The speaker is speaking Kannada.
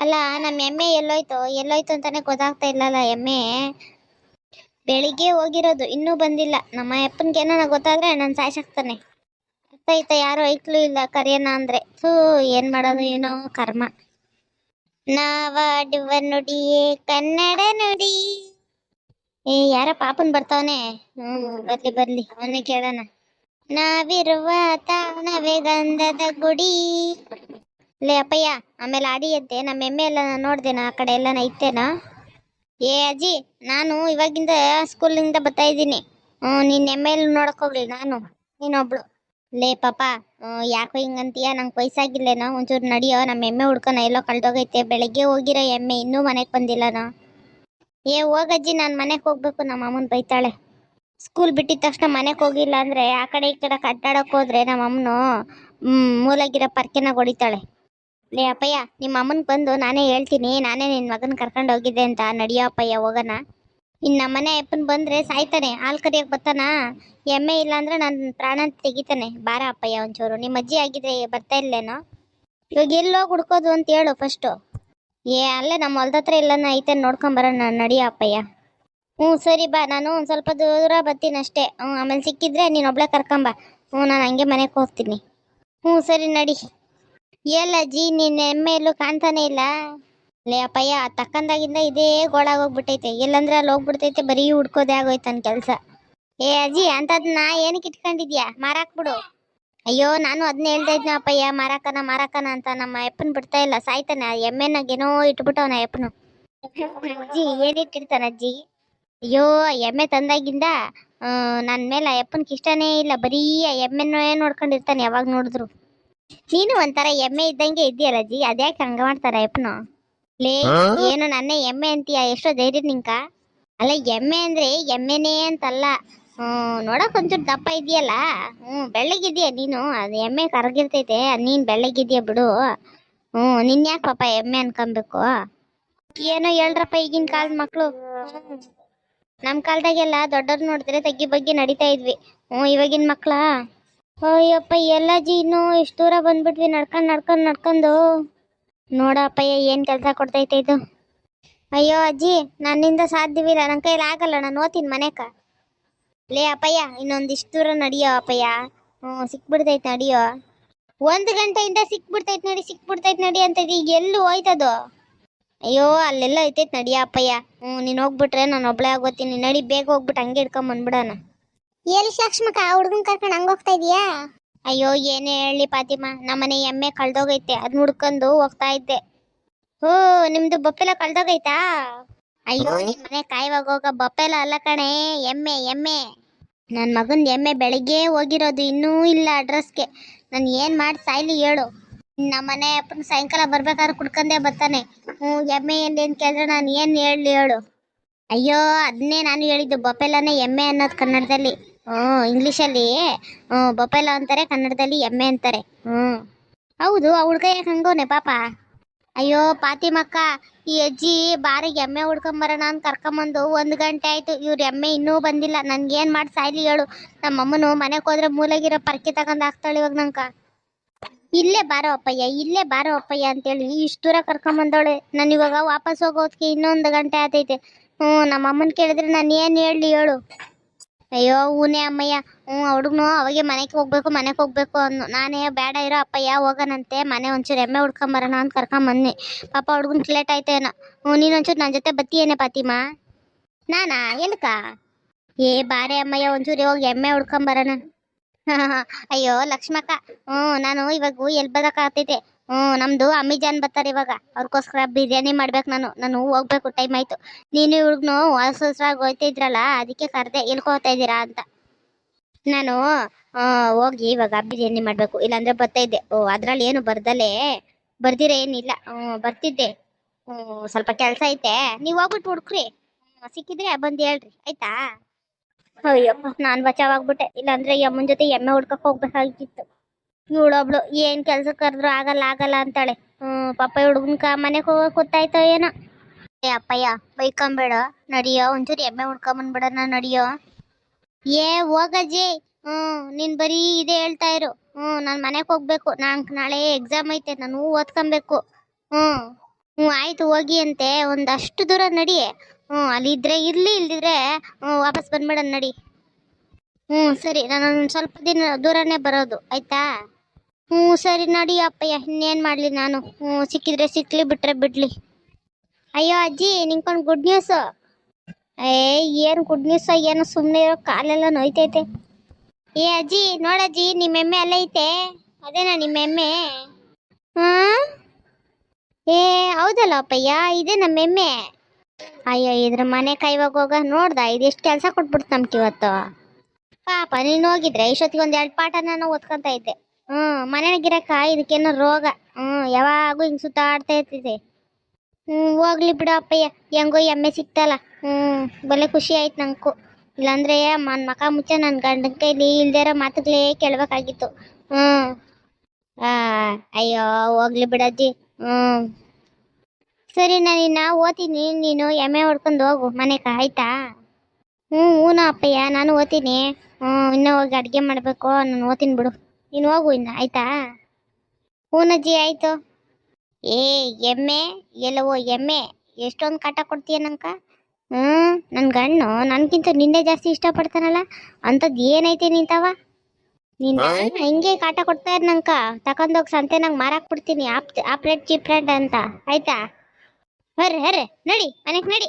ಅಲ್ಲ ನಮ್ಮ ಎಮ್ಮೆ ಎಲ್ಲೋಯ್ತು. ಎಲ್ಲೋಯ್ತು ಅಂತಾನೆ ಗೊತ್ತಾಗ್ತಾ ಇಲ್ಲಲ್ಲ ಎಮ್ಮೆ. ಬೆಳಿಗ್ಗೆ ಹೋಗಿರೋದು, ಇನ್ನೂ ಬಂದಿಲ್ಲ. ನಮ್ಮ ಅಪ್ಪನ್ಗೆ ಏನಾನ ಗೊತ್ತಾದ್ರೆ ನಾನು ಸಾಯ್ಸಾಕ್ತಾನೆ. ಆಯ್ತಾ ಯಾರು ಐಕ್ಲು ಇಲ್ಲ ಕರೆಯೋಣ ಅಂದ್ರೆ. ಥೂ, ಏನ್ ಮಾಡೋದು ಏನೋ ಕರ್ಮ. ನಾವಾಡುವ ನುಡಿಯೇ, ಕನ್ನಡ ನುಡಿ. ಏ, ಯಾರ ಪಾಪನ್ ಬರ್ತಾವನೆ? ಹ್ಮ್, ಬರ್ಲಿ ಬರ್ಲಿ. ಅವನೇ ಕೇಳೋಣ. ನಾವಿರುವ ತಾಣವೇ ಗಂಧದ ಗುಡಿ. ಲೇ ಅಪ್ಪಯ್ಯ, ಆಮೇಲೆ ಆಡಿಯಂತೆ ನಮ್ಮ ಎಮ್ಮೆ ಎಲ್ಲ ನಾನು ನೋಡ್ದೇನ ಆ ಕಡೆ ಎಲ್ಲ ಐತೇನಾ ಏ ಅಜ್ಜಿ, ನಾನು ಇವಾಗಿಂದ ಸ್ಕೂಲಿಂದ ಬರ್ತಾ ಇದ್ದೀನಿ. ನಿನ್ನ ಎಮ್ಮೆ ಎಲ್ಲ ನೋಡಕ್ ಹೋಗ್ಲಿ, ನಾನು, ನೀನೊಬ್ಳು. ಲೇ ಪಾಪ ಯಾಕೋ ಹಿಂಗಂತೀಯ? ನಂಗೆ ವಯಸ್ಸಾಗಿಲ್ಲೇನೋ ಒಂಚೂರು ನಡಿಯೋ ನಮ್ಮ ಎಮ್ಮೆ ಹುಡ್ಕೋಣ ಎಲ್ಲೋ ಕಳ್ದೋಗೈತೆ, ಬೆಳಗ್ಗೆ ಹೋಗಿರೋ ಎಮ್ಮೆ, ಇನ್ನೂ ಮನೆಗೆ ಬಂದಿಲ್ಲನೋ ಏ ಹೋಗಜ್ಜಿ ನಾನು ಮನೆಗೆ ಹೋಗ್ಬೇಕು, ನಮ್ಮ ಅಮ್ಮನ ಬೈತಾಳೆ. ಸ್ಕೂಲ್ ಬಿಟ್ಟಿದ ತಕ್ಷಣ ಮನೆಗೆ ಹೋಗಿಲ್ಲ ಅಂದರೆ, ಆ ಕಡೆ ಈ ಕಡೆ ಕಟ್ಟಾಡಕ್ ಹೋದ್ರೆ ನಮ್ಮ ಅಮ್ಮನು ಮೂಲಗಿರೋ ಮೂಲಾಗಿರೋ ಪರ್ಕೆನ ಹೊಡಿತಾಳೆ. ಲೇ ಅಪ್ಪಯ್ಯ, ನಿಮ್ಮ ಅಮ್ಮನ ಬಂದು ನಾನೇ ಹೇಳ್ತೀನಿ, ನಾನೇ ನಿನ್ನ ಮಗನ ಕರ್ಕೊಂಡು ಹೋಗಿದ್ದೆ ಅಂತ ನಡಿಯೋ ಅಪ್ಪಯ್ಯ ಹೋಗೋಣ. ಇನ್ನು ನಮ್ಮನೆ ಅಪ್ಪನ ಬಂದ್ರೆ ಸಾಯ್ತಾನೆ, ಹಾಲು ಕರಿಯಕ್ ಬರ್ತಾನ? ಎಮ್ಮೆ ಇಲ್ಲ ಅಂದ್ರೆ ನಾನು ಪ್ರಾಣ ತೆಗಿತಾನೆ. ಬಾರ ಅಪ್ಪಯ್ಯ ಒಂಚೂರು ನಿಮ್ಮ ಅಜ್ಜಿ ಆಗಿದ್ರೆ ಬರ್ತಾ ಇಲ್ಲೇನೋ? ಇವಾಗ ಎಲ್ಲೋ ಹುಡ್ಕೋದು ಅಂತ ಹೇಳು ಫಸ್ಟು ಏ, ಅಲ್ಲೇ ನಮ್ಮ ಹೊಲ್ದ ಹತ್ರ ಎಲ್ಲನ ಐತೆ ನೋಡ್ಕೊಂಬರೋಣ ನಡಿಯ ಅಪ್ಪಯ್ಯ. ಹ್ಞೂ ಸರಿ ಬಾ, ನಾನು ಒಂದು ಸ್ವಲ್ಪ ದೂರ ಬರ್ತೀನಿ ಅಷ್ಟೇ. ಹ್ಞೂ ಆಮೇಲೆ ಸಿಕ್ಕಿದ್ರೆ ನೀನು ಒಬ್ಳೆ ಕರ್ಕೊಂಬ ಹ್ಞೂ ನಾನು ಹಂಗೆ ಮನೆಗೆ ಹೋಗ್ತೀನಿ. ಹ್ಞೂ ಸರಿ ನಡಿ. ಎಲ್ಲ ಅಜ್ಜಿ ನಿನ್ನ ಎಮ್ಮೆ ಎಲ್ಲೂ ಕಾಣ್ತಾನೆ ಇಲ್ಲ. ಲೇ ಅಪ್ಪಯ್ಯ ತಕ್ಕಂದಾಗಿಂದ ಇದೇ ಗೋಳಾಗೋಗ್ಬಿಟ್ಟೈತೆ. ಎಲ್ಲಂದ್ರೆ ಅಲ್ಲಿ ಹೋಗ್ಬಿಡ್ತೈತೆ, ಬರೀ ಹುಡ್ಕೋದೇ ಆಗೋಯ್ತು ನನ್ನ ಕೆಲಸ. ಏ ಅಜ್ಜಿ, ಅಂಥದ್ನ ಏನಕ್ಕೆ ಇಟ್ಕೊಂಡಿದ್ಯಾ? ಮಾರಾಕ್ಬಿಡು. ಅಯ್ಯೋ, ನಾನು ಅದನ್ನ ಹೇಳ್ತಾ ಇದ್ನ ಅಪ್ಪಯ್ಯ, ಮಾರಾಕನ ಮಾರಾಕನ ಅಂತ. ನಮ್ಮ ಅಪ್ಪನ್ ಬಿಡ್ತಾ ಇಲ್ಲ, ಸಾಯ್ತಾನೆ. ಎಮ್ಮೆನಾಗೇನೋ ಇಟ್ಬಿಟ್ಟವನ ಅಪ್ಪನು ಅಜ್ಜಿ ಏನಿಟ್ಟಿರ್ತಾನ ಅಜ್ಜಿ? ಅಯ್ಯೋ ಎಮ್ಮೆ ತಂದಾಗಿಂದ ನನ್ನ ಮೇಲೆ ಆ ಇಷ್ಟನೇ ಇಲ್ಲ. ಬರೀ ಎಮ್ಮೆನೇ ನೋಡ್ಕೊಂಡಿರ್ತಾನೆ ಯಾವಾಗ ನೋಡಿದ್ರು. ನೀನು ಒಂಥರ ಎಮ್ಮೆ ಇದ್ದಂಗೆ ಇದೆಯಲ್ಲ ಅಜ್ಜಿ ಅದ್ಯಾಕೆ ಹಂಗ ಮಾಡ್ತಾರ ಯಪ್ಪನು ಲೇ ಏನು ನನ್ನ ಎಮ್ಮೆ ಅಂತೀಯ? ಎಷ್ಟೋ ಧೈರ್ಯ ನಿಂಕ? ಅಲ್ಲ ಎಮ್ಮೆ ಅಂದ್ರೆ ಎಮ್ಮೆನೇ ಅಂತಲ್ಲ. ಹ್ಮ್ ನೋಡಕ್ ಒಂಚೂರು ದಪ್ಪ ಇದೆಯಲ್ಲ ಹ್ಮ್ ಬೆಳ್ಳಗಿದ್ಯಾ ನೀನು? ಅದು ಎಮ್ಮೆ ಕರಗಿರ್ತೈತೆ ನೀನ್ ಬೆಳ್ಳಗಿದ್ಯಾ ಬಿಡು. ಹ್ಮ್ ನಿನ್ ಯಾಕೆ ಪಾಪ ಎಮ್ಮೆ ಅನ್ಕೊಬೇಕು? ಏನೋ ಹೇಳ್ರಪ್ಪ ಈಗಿನ ಕಾಲದ ಮಕ್ಳು. ನಮ್ ಕಾಲದಾಗೆಲ್ಲ ದೊಡ್ಡವ್ರು ನೋಡಿದ್ರೆ ತಗ್ಗಿ ಬಗ್ಗೆ ನಡೀತಾ ಇದ್ವಿ. ಹ್ಮ್ ಇವಾಗಿನ ಮಕ್ಳ? ಅಯ್ಯಪ್ಪ ಎಲ್ಲ ಜೀನು ಇಷ್ಟು ದೂರ ಬಂದ್ಬಿಟ್ವಿ. ನಡ್ಕೊಂಡ್ ನಡ್ಕೊಂಡ್, ನಡ್ಕೊಂಡು. ನೋಡಪ್ಪಯ್ಯ, ಏನ್ ಕೆಲಸ ಕೊಡ್ತೈತೆ ಇದು? ಅಯ್ಯೋ ಅಜ್ಜಿ, ನನ್ನಿಂದ ಸಾಧ್ಯವಿಲ್ಲ. ನನ್ನ ಕೈಲಿ ಆಗಲ್ಲ. ನಾನು ಓದ್ತೀನಿ ಮನೆಕ. ಲೇ ಅಪ್ಪಯ್ಯ, ಇನ್ನೊಂದಿಷ್ಟು ದೂರ ನಡಿಯೋ ಅಪ್ಪಯ್ಯ. ಹ್ಞೂ, ಸಿಕ್ಬಿಡ್ತೈತೆ ನಡಿಯೋ. ಒಂದು ಗಂಟೆಯಿಂದ ಸಿಕ್ಬಿಡ್ತೈತೆ ನಡಿ ಸಿಕ್ಬಿಡ್ತೈತೆ ನಡಿ ಅಂತ ಈಗ ಎಲ್ಲೂ ಹೋಯ್ತದು? ಅಯ್ಯೋ, ಅಲ್ಲೆಲ್ಲ ಐತೈತೆ ನಡಿಯ ಅಪ್ಪಯ್ಯ. ಹ್ಞೂ, ನೀನು ಹೋಗ್ಬಿಟ್ರೆ ನಾನು ಒಬ್ಳೆ ಆಗೋತೀನಿ. ನಡಿ, ಬೇಗ ಹೋಗ್ಬಿಟ್ಟು ಹಂಗೆ ಹಿಡ್ಕೊಂಡ್ ಬಂದ್ಬಿಡೋಣ. ಎಲ್ಲಿ ಲಕ್ಷ್ಮಕ್ಕ? ಹುಡುಗನ್ ಕರ್ಕೊಂಡು ಹಂಗ ಹೋಗ್ತಾ ಇದೀಯಾ? ಅಯ್ಯೋ ಏನೇ ಹೇಳಿ ಪಾತಿಮ ನಮ್ಮನೆ ಎಮ್ಮೆ ಕಳ್ದೋಗೈತೆ. ಅದ್ ಹುಡ್ಕೊಂಡು ಹೋಗ್ತಾ ಇದ್ದೆ. ಹೋ ನಿಮ್ದು ಬೊಪ್ಪೆಲ್ಲ ಕಳ್ದೋಗೈತಾ? ಅಯ್ಯೋ ನಿಮ್ ಮನೆ ಕಾಯುವಾಗ ಹೋಗ ಅಲ್ಲ ಕಣೆ. ಎಮ್ಮೆ ಎಮ್ಮೆ. ನನ್ ಮಗನ್ ಎಮ್ಮೆ ಬೆಳಿಗ್ಗೆ ಹೋಗಿರೋದು ಇನ್ನೂ ಇಲ್ಲ ಅಡ್ರೆಸ್ಗೆ. ನಾನು ಏನ್ ಮಾಡಿ ಸಾಯ್ಲಿ ಹೇಳು. ನಮ್ಮನೆ ಅಪ್ಪನ ಸಾಯಂಕಾಲ ಬರ್ಬೇಕಾದ್ರೆ ಕುಡ್ಕಂದೇ ಬರ್ತಾನೆ. ಹ್ಞೂ ಎಮ್ಮೆ ಎಲ್ಲಿ ಅಂತ ಕೇಳಿದ್ರೆ ನಾನು ಏನು ಹೇಳಿ ಹೇಳು. ಅಯ್ಯೋ ಅದನ್ನೇ ನಾನು ಹೇಳಿದ್ದು. ಬಪ್ಪೆಲನೇ ಎಮ್ಮೆ ಅನ್ನೋದು ಕನ್ನಡದಲ್ಲಿ. ಹ್ಞೂ ಇಂಗ್ಲೀಷಲ್ಲಿ ಬೊಪೆಲ ಅಂತಾರೆ, ಕನ್ನಡದಲ್ಲಿ ಎಮ್ಮೆ ಅಂತಾರೆ. ಹ್ಞೂ ಹೌದು ಆ ಹುಡ್ಗ ಯಾಕೆ ಹಂಗೋನೆ ಪಾಪ? ಅಯ್ಯೋ, ಪಾತಿಮಕ್ಕ, ಈ ಅಜ್ಜಿ ಬಾರಿ ಎಮ್ಮೆ ಹುಡ್ಕೊಂಬರೋಣ ಅಂತ ಕರ್ಕೊಂಬಂದು ಒಂದು ಗಂಟೆ ಆಯ್ತು, ಇವ್ರ ಎಮ್ಮೆ ಇನ್ನೂ ಬಂದಿಲ್ಲ ನನ್ಗೇನು ಮಾಡಿ ಸಾಯ್ಲಿ ಹೇಳು. ನಮ್ಮಮ್ಮನು ಮನೆಗೆ ಹೋದ್ರೆ ಮೂಲೆಗಿರೋ ಪರ್ಕೆ ತಗೊಂಡ್ ಹಾಕ್ತಾಳೆ ಇವಾಗ ನಂಕ ಇಲ್ಲೇ ಬಾರೋ ಅಪ್ಪಯ್ಯ, ಇಲ್ಲೇ ಬಾರೋ ಅಪ್ಪಯ್ಯ ಅಂತೇಳಿ ಇಷ್ಟು ದೂರ ಕರ್ಕೊಂಬಂದವಳೆ. ನಾನು ಇವಾಗ ವಾಪಸ್ ಹೋಗೋದಕ್ಕೆ ಇನ್ನೊಂದು ಗಂಟೆ ಆತೈತೆ. ಹ್ಞೂ ನಮ್ಮ ಅಮ್ಮನ ಕೇಳಿದ್ರೆ ನಾನು ಏನು ಹೇಳಲಿ ಹೇಳು. ಅಯ್ಯೋ, ಹೂನೇ ಅಮ್ಮಯ್ಯ. ಹ್ಞೂ, ಹುಡುಗನು ಅವಾಗೆ ಮನೆಗೆ ಹೋಗ್ಬೇಕು ಮನೆಗೆ ಹೋಗ್ಬೇಕು ಅನ್ನು ನಾನೇ, ಬೇಡ ಇರೋ ಅಪ್ಪಯ್ಯ, ಹೋಗೋಣಂತೆ. ಮನೆ ಒಂಚೂರು ಎಮ್ಮೆ ಹುಡ್ಕೊಂಬರೋಣ ಅಂತ ಕರ್ಕೊಂಬನ್ನಿ ಪಾಪ ಹುಡುಗನ್ ಲೇಟ್ ಆಯ್ತೇನೋ ಹ್ಞೂ, ನೀನು ಒಂಚೂರು ನನ್ನ ಜೊತೆ ಬತ್ತೀಯೇನೆ ಪಾತಿಮಾ? ನಾನಾ? ಎಲ್ಕ? ಏ, ಬಾರೆ ಅಮ್ಮಯ್ಯ, ಒಂಚೂರು ಹೋಗಿ ಎಮ್ಮೆ ಹುಡ್ಕೊಂಬರೋಣ ಅಯ್ಯೋ, ಲಕ್ಷ್ಮಕ್ಕ. ಹ್ಞೂ, ನಾನು ಇವಾಗ ಎಲ್ಲಿ ಬರೋಕ್ಕಾಗ್ತೈತೆ ಹ್ಞೂ ನಮ್ದು ಅಮ್ಮಿಜಾನ್ ಬರ್ತಾರೆ ಇವಾಗ. ಅವ್ರಿಗೋಸ್ಕರ ಬಿರಿಯಾನಿ ಮಾಡ್ಬೇಕು ನಾನು. ನಾನು ಹೋಗ್ಬೇಕು ಟೈಮ್ ಆಯ್ತು. ನೀನು ಹುಡುಗ್ನು ಹೊಸರಾಗಿ ಹೋಯ್ತಾ ಇದ್ರಲ್ಲ ಅದಕ್ಕೆ ಕರೆದೆ ಇಲ್ಕೋತಾ ಇದ್ದೀರಾ ಅಂತ. ನಾನು ಹೋಗಿ ಇವಾಗ ಬಿರಿಯಾನಿ ಮಾಡಬೇಕು. ಇಲ್ಲಾಂದ್ರೆ ಬರ್ತಾ ಇದ್ದೆ. ಓ ಅದ್ರಲ್ಲಿ ಏನು ಬರ್ದಲೇ ಬರ್ದಿರ ಏನಿಲ್ಲ. ಹ್ಮ್ ಬರ್ತಿದ್ದೆ. ಹ್ಮ್ ಸ್ವಲ್ಪ ಕೆಲಸ ಐತೆ. ನೀವ್ ಹೋಗ್ಬಿಟ್ಟು ಹುಡುಕ್ರಿ. ಸಿಕ್ಕಿದ್ರೆ ಬಂದು ಹೇಳ್ರಿ. ಆಯ್ತಾ? ಅಯ್ಯಪ್ಪ. ನಾನು ಬಚಾವಾಗ್ಬಿಟ್ಟೆ ಇಲ್ಲಾಂದ್ರೆ ಈ ಅಮ್ಮನ ಜೊತೆ ಎಮ್ಮೆ ಹುಡ್ಕಕ್ ಹೋಗ್ಬೇಕಾಗಿತ್ತು. ಇವಳೊಬ್ಳು ಏನು ಕೆಲ್ಸ ಕರೆದ್ರು ಆಗಲ್ಲ ಆಗಲ್ಲ ಅಂತಾಳೆ. ಹ್ಮ್ ಪಾಪ ಹುಡುಗನ್ಕ ಮನೆಗೆ ಹೋಗಕ್ಕೆ ಗೊತ್ತಾಯ್ತೋ ಏನೋ. ಏ, ಅಪ್ಪಯ್ಯ, ಬೈಕೊಂಬೇಡ, ನಡಿಯೋ, ಒಂಚೂರು ಎಮ್ಮೆ ಹುಡ್ಕೊಂಬಂದ್ಬಿಡೋಣ ನಡಿಯೋ. ಏ, ಹೋಗಜ್ಜಿ. ಹ್ಞೂ ನೀನು ಬರೀ ಇದೇ ಹೇಳ್ತಾ ಇರು. ಹ್ಞೂ ನಾನು ಮನೆಗೆ ಹೋಗ್ಬೇಕು. ನಾನ್ ನಾಳೆ ಎಕ್ಸಾಮ್ ಐತೆ, ನಾನು ಓದ್ಕೊಬೇಕು. ಹ್ಞೂ ಹ್ಞೂ ಆಯ್ತು, ಹೋಗಿ ಅಂತೆ. ಒಂದಷ್ಟು ದೂರ ನಡಿ. ಹ್ಞೂ ಅಲ್ಲಿ ಇದ್ರೆ ಇರ್ಲಿ, ಇಲ್ದಿದ್ರೆ ಹ್ಞೂ ವಾಪಸ್ ಬಂದ್ಬಿಡೋಣ ನಡಿ. ಹ್ಞೂ ಸರಿ, ನಾನು ಒಂದು ಸ್ವಲ್ಪ ದಿನ ದೂರನೇ ಬರೋದು. ಆಯ್ತಾ? ಹ್ಞೂ, ಸರಿ ನಡಿ ಅಪ್ಪಯ್ಯ, ಇನ್ನೇನು ಮಾಡಲಿ ನಾನು. ಹ್ಞೂ, ಸಿಕ್ಕಿದ್ರೆ ಸಿಕ್ಲಿ, ಬಿಟ್ರೆ ಬಿಡ್ಲಿ. ಅಯ್ಯೋ ಅಜ್ಜಿ, ನಿಂಗೊಂದು ಗುಡ್ ನ್ಯೂಸ್ ಏ, ಏನು ಗುಡ್ ನ್ಯೂಸ್ ಏನು ಸುಮ್ಮನೆ ಇರೋ ಕಾಲೆಲ್ಲ ನೋಯ್ತೈತೆ. ಏ ಅಜ್ಜಿ ನೋಡಜ್ಜಿ ನಿಮ್ಮ ಎಮ್ಮೆ ಅಲ್ಲೇ ಐತೆ. ಅದೇನಾ ನಿಮ್ಮ ಎಮ್ಮೆ? ಹಾಂ? ಏ, ಹೌದಲ್ಲ ಅಪ್ಪಯ್ಯ, ಇದೇ ನಮ್ಮ ಎಮ್ಮೆ. ಅಯ್ಯೋ, ಇದ್ರ ಮನೆ ಕೈವಾಗ ಹೋಗ, ನೋಡ್ದ ಇದೆಷ್ಟು ಕೆಲಸ ಕೊಟ್ಬಿಡ್ತು ನಮ್ಗೆ ಇವತ್ತು ಪಾಪ, ನೀನು ಹೋಗಿದ್ರೆ ಇಷ್ಟೊತ್ತಿಗೆ ಒಂದು ಎರಡು ಪಾಠ ನಾನು ಓದ್ಕೊಂತ ಇದ್ದೆ. ಹ್ಞೂ ಮನೆಯಾಗಿರಕ್ಕ ಇದಕ್ಕೇನೋ ರೋಗ. ಹ್ಞೂ ಯಾವಾಗೂ ಹಿಂಗೆ ಸುತ್ತಾಡ್ತಾ ಇರ್ತಿದೆ ಹ್ಞೂ ಹೋಗ್ಲಿ ಬಿಡು ಅಪ್ಪಯ್ಯ ಹೆಂಗೋ ಎಮ್ಮೆ ಸಿಕ್ತಲ್ಲ. ಹ್ಞೂ ಬಲೆ ಖುಷಿ ಆಯ್ತು ನಂಗೂ. ಇಲ್ಲಾಂದ್ರೆ ನನ್ನ ಮಕ ಮುಚ್ಚ ನನ್ನ ಗಂಡನ ಕೈಲಿ ಇಲ್ದೇ ಇರೋ ಮಾತುಗಳೇ ಕೇಳಬೇಕಾಗಿತ್ತು. ಹ್ಞೂ ಅಯ್ಯೋ, ಹೋಗ್ಲಿ ಬಿಡಜ್ಜಿ ಹ್ಞೂ ಸರಿ, ನಾನು ಇನ್ನ ಓದ್ತೀನಿ. ನೀನು ಎಮ್ಮೆ ಹೊಡ್ಕೊಂಡು ಹೋಗು ಮನೆಗೆ, ಆಯ್ತಾ? ಹ್ಞೂ ಹ್ಞೂ ಅಪ್ಪಯ್ಯ, ನಾನು ಓದ್ತೀನಿ. ಹ್ಞೂ ಇನ್ನೂ ಹೋಗಿ ಅಡುಗೆ ಮಾಡಬೇಕು. ನಾನು ಓದ್ತೀನಿ ಬಿಡು. ನೀನು ಹೋಗು ಇನ್ನು ಆಯ್ತಾ? ಹೂನಜ್ಜಿ ಆಯ್ತು. ಏ ಎಮ್ಮೆ ಎಲ್ಲವೋ ಎಮ್ಮೆ ಎಷ್ಟೊಂದು ಕಾಟ ಕೊಡ್ತೀಯ ನಂಕ? ಹ್ಞೂ ನನ್ನ ಗಂಡು ನನಗಿಂತ ನಿನ್ನೆ ಜಾಸ್ತಿ ಇಷ್ಟಪಡ್ತಾನಲ್ಲ ಅಂಥದ್ದು ಏನೈತೆ ನಿಂತವ? ನಿನ್ನ ಹೆಂಗೆ ಕಾಟ ಕೊಡ್ತಾ ಇರ್ ನಂಕ ತಕೊಂಡೋಗಿ ಸಂತೆ ನಂಗೆ ಮಾರಾಕ್ ಬಿಡ್ತೀನಿ ಆಪ್ ಆ ಪ್ಲೇಟ್ ಚೀಪ್ ರೇಟ್ ಅಂತ ಆಯ್ತಾ? ಹರ್ರಿ ಹರ್ರಿ ನಡಿ ಮನೆಗೆ ನಡಿ.